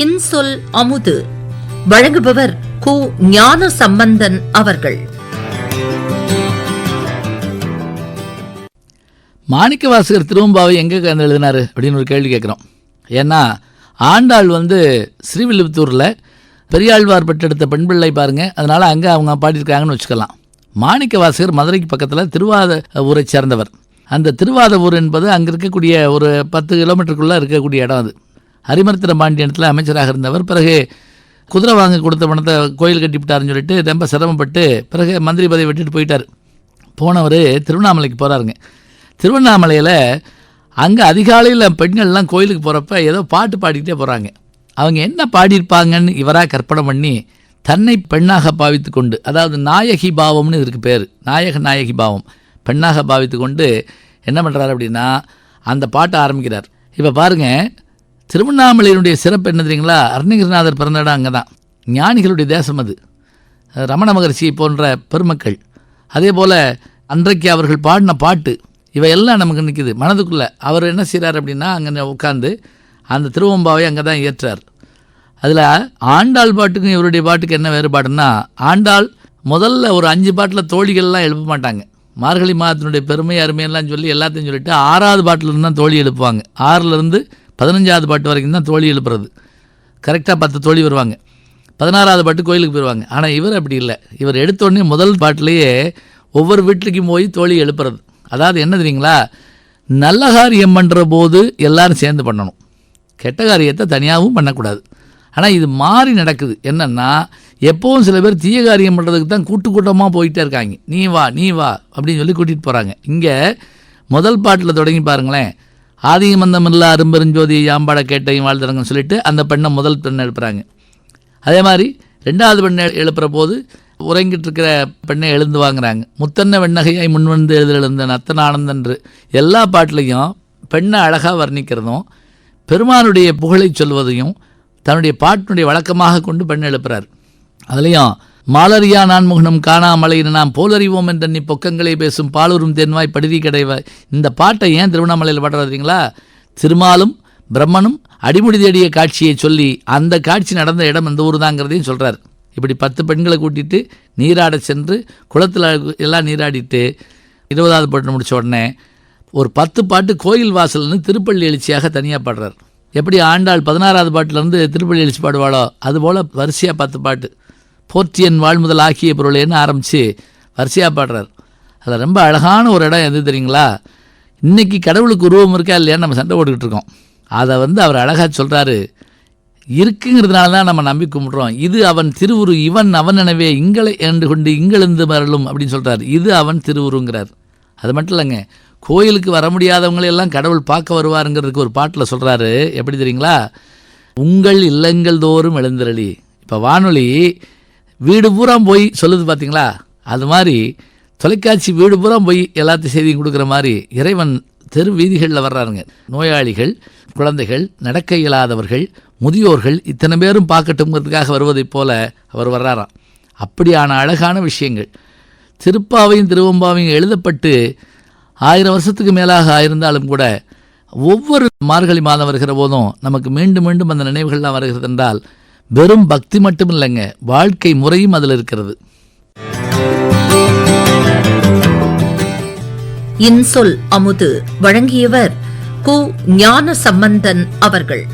இன்சொல் அமுது. வழங்குபவர் கு ஞான சம்பந்தன் அவர்கள். மாணிக்க வாசகர் திருவம்பாவை எங்கே கண்டு எழுதினாரு? அப்படின்னு ஒரு கேள்வி கேட்குறோம். ஏன்னா ஆண்டாள் வந்து ஸ்ரீவில்லிபுத்தூரில் பெரியாழ்வார் பெற்றெடுத்த பெண் பிள்ளை பாருங்க. அதனால் அங்கே அவங்க பாடியிருக்காங்கன்னு வச்சுக்கலாம். மாணிக்க வாசகர் மதுரைக்கு பக்கத்தில் திருவாத ஊரை சேர்ந்தவர். அந்த திருவாத ஊர் என்பது அங்கே இருக்கக்கூடிய ஒரு பத்து கிலோமீட்டருக்குள்ளே இருக்கக்கூடிய இடம் அது. ஹரிமர்த்திர பாண்டியனத்தில் அமைச்சராக இருந்தவர். பிறகு குதிரை வாங்க கொடுத்த பணத்தை கோயில் கட்டிவிட்டாருன்னு சொல்லிட்டு ரொம்ப சிரமப்பட்டு பிறகு மந்திரி பதவி விட்டுட்டு போயிட்டார். போனவர் திருவண்ணாமலைக்கு போகிறாருங்க திருவண்ணாமலையில் அங்கே அதிகாலையில் பெண்கள்லாம் கோயிலுக்கு போகிறப்ப ஏதோ பாட்டு பாடிக்கிட்டே போகிறாங்க அவங்க என்ன பாடியிருப்பாங்கன்னு இவராக கற்பனை பண்ணி தன்னை பெண்ணாக பாவித்து கொண்டு அதாவது நாயகி பாவம்னு இதற்கு பேர் நாயக நாயகி பாவம் பெண்ணாக பாவித்து கொண்டு என்ன பண்ணுறாரு அப்படின்னா அந்த பாட்டை ஆரம்பிக்கிறார். இப்போ பாருங்கள் திருவண்ணாமலையினுடைய சிறப்பு என்ன தெரியுங்களா? அருணகிரிநாதர் பிறந்த இடம் அங்கே தான் ஞானிகளுடைய தேசம் அது. ரமண மகர்ஷி போன்ற பெருமக்கள். அதே போல் அன்றைக்கு அவர்கள் பாடின பாட்டு இவையெல்லாம் நமக்கு நிற்கிது மனதுக்குள்ளே அவர் என்ன செய்கிறார் அப்படின்னா அங்கே உட்காந்து அந்த திருவம்பாவை அங்கே தான் ஏற்றார் அதில் ஆண்டாள் பாட்டுக்கும் இவருடைய பாட்டுக்கு என்ன வேறுபாடுன்னா ஆண்டாள் முதல்ல ஒரு அஞ்சு பாட்டில் தோழிகள்லாம் எழுப்ப மாட்டாங்க. மார்கழி மாதத்தினுடைய பெருமை அருமையெல்லாம் சொல்லி எல்லாத்தையும் சொல்லிட்டு ஆறாவது பாட்டிலேருந்து தான் தோழி எழுப்புவாங்க. ஆறிலிருந்து பதினஞ்சாவது பாட்டு வரைக்கும் தான் தோழி எழுப்புறது. கரெக்டாக பத்து தோழி வருவாங்க. பதினாறாவது பாட்டு கோயிலுக்கு போயிடுவாங்க ஆனால் இவர் அப்படி இல்லை. இவர் எடுத்தோடனே முதல் பாட்டிலேயே ஒவ்வொரு வீட்டுக்கும் போய் தோழி எழுப்புறது. அதாவது என்ன தெரியுங்களா? நல்ல காரியம் பண்ணுற போது எல்லாரும் சேர்ந்து பண்ணணும். கெட்ட காரியத்தை தனியாகவும் பண்ணக்கூடாது. ஆனால் இது மாறி நடக்குது. என்னென்னா எப்போவும் சில பேர் தீய காரியம் பண்ணுறதுக்கு தான் கூட்டு கூட்டமாக போயிட்டே இருக்காங்க. நீ வா நீ வா அப்படின்னு சொல்லி கூட்டிகிட்டு போகிறாங்க இங்கே முதல் பாட்டில் தொடங்கி பாருங்களேன். ஆதிமந்தமில்லா அரும்பெருஞ்சோதி யாம்பாட கேட்டையும் வாழ்த்துறங்கன்னு சொல்லிட்டு அந்த பெண்ணை முதல் பெண்ணை எழுப்புறாங்க. அதே மாதிரி ரெண்டாவது பெண்ணை எழுப்புற போது உறங்கிட்டு இருக்கிற பெண்ணை எழுந்து வாங்குறாங்க. முத்தன்ன வெண்ணகையாய் முன்வந்து எழுத எழுந்தன் நத்தன ஆனந்தன்று எல்லா பாட்டிலையும் பெண்ணை அழகாக வர்ணிக்கிறதும் பெருமானுடைய புகழை சொல்வதையும் தன்னுடைய பாட்டினுடைய வழக்கமாக கொண்டு பெண் எழுப்புறார். அதுலேயும் மாலரியா நான்முகனும் காணாமலையின நாம் போலறிவோம் என்ற நீ பொக்கங்களை பேசும் பாலூரும் தென்வாய் படுதி கிடைவாய் இந்த பாட்டை ஏன் திருவண்ணாமலையில் பாடுறதுங்களா? திருமாலும் பிரம்மனும் அடிமுடி தேடிய காட்சியை சொல்லி அந்த காட்சி நடந்த இடம் இந்த ஊர் தாங்கிறதையும் சொல்கிறார் இப்படி பத்து பெண்களை கூட்டிட்டு நீராட சென்று குளத்தில் எல்லாம் நீராடிட்டு இருபதாவது பாட்டு முடித்த உடனே ஒரு பத்து பாட்டு கோயில் வாசல்னு திருப்பள்ளி எழுச்சியாக தனியாக பாடுறார். எப்படி ஆண்டாள் பதினாறாவது பாட்டிலேருந்து திருப்பள்ளி எழுச்சி பாடுவாளோ அதுபோல் வரிசையாக பத்து பாட்டு. போற்றியன் வாழ்முதல் ஆகிய பொருளேன்னு ஆரம்பித்து வரிசையாக பாடுறார். அதில் ரொம்ப அழகான ஒரு இடம் எது தெரியுங்களா? இன்றைக்கி கடவுளுக்கு உருவம் இருக்கா இல்லையான்னு நம்ம சண்டை போட்டுக்கிட்டு இருக்கோம். அதை வந்து அவர் அழகாக சொல்கிறாரு இருக்குங்கிறதுனால தான் நம்ம நம்பி கும்பிட்றோம். இது அவன் திருவுரு இவன் அவன் எனவே இங்களை என்று கொண்டு இங்கெழுந்து மரலும் அப்படின்னு சொல்கிறார் இது அவன் திருவுருங்கிறார். அது மட்டும் இல்லைங்க. கோயிலுக்கு வர முடியாதவங்களையெல்லாம் கடவுள் பார்க்க வருவாருங்கிறதுக்கு ஒரு பாட்டில் சொல்கிறாரு எப்படி தெரியுங்களா? உங்கள் இல்லங்கள் தோறும் எழுந்திரளி. இப்போ வானொலி வீடு பூரா போய் சொல்லுது பார்த்தீங்களா அது மாதிரி தொலைக்காட்சி வீடு பூரா போய் எல்லாத்தையும் செய்தியும் கொடுக்குற மாதிரி இறைவன் தெரு வீதிகளில் வர்றாருங்க. நோயாளிகள் குழந்தைகள் நடக்க இயலாதவர்கள் முதியோர்கள் இத்தனை பேரும் பார்க்கட்டுங்கிறதுக்காக வருவதைப் போல அவர் வர்றாராம். அப்படியான அழகான விஷயங்கள். திருப்பாவையும் திருவம்பாவையும் எழுதப்பட்டு ஆயிரம் வருஷத்துக்கு மேலாக ஆயிருந்தாலும் கூட ஒவ்வொரு மார்கழி மாதம் வருகிற போதும் நமக்கு மீண்டும் மீண்டும் அந்த நினைவுகள்லாம் வருகிறது என்றால் வெறும் பக்தி மட்டும் இல்லைங்க வாழ்க்கை முறையும் அதில் இருக்கிறது. இன்சொல் அமுது வழங்கியவர் கு ஞான சம்பந்தன் அவர்கள்.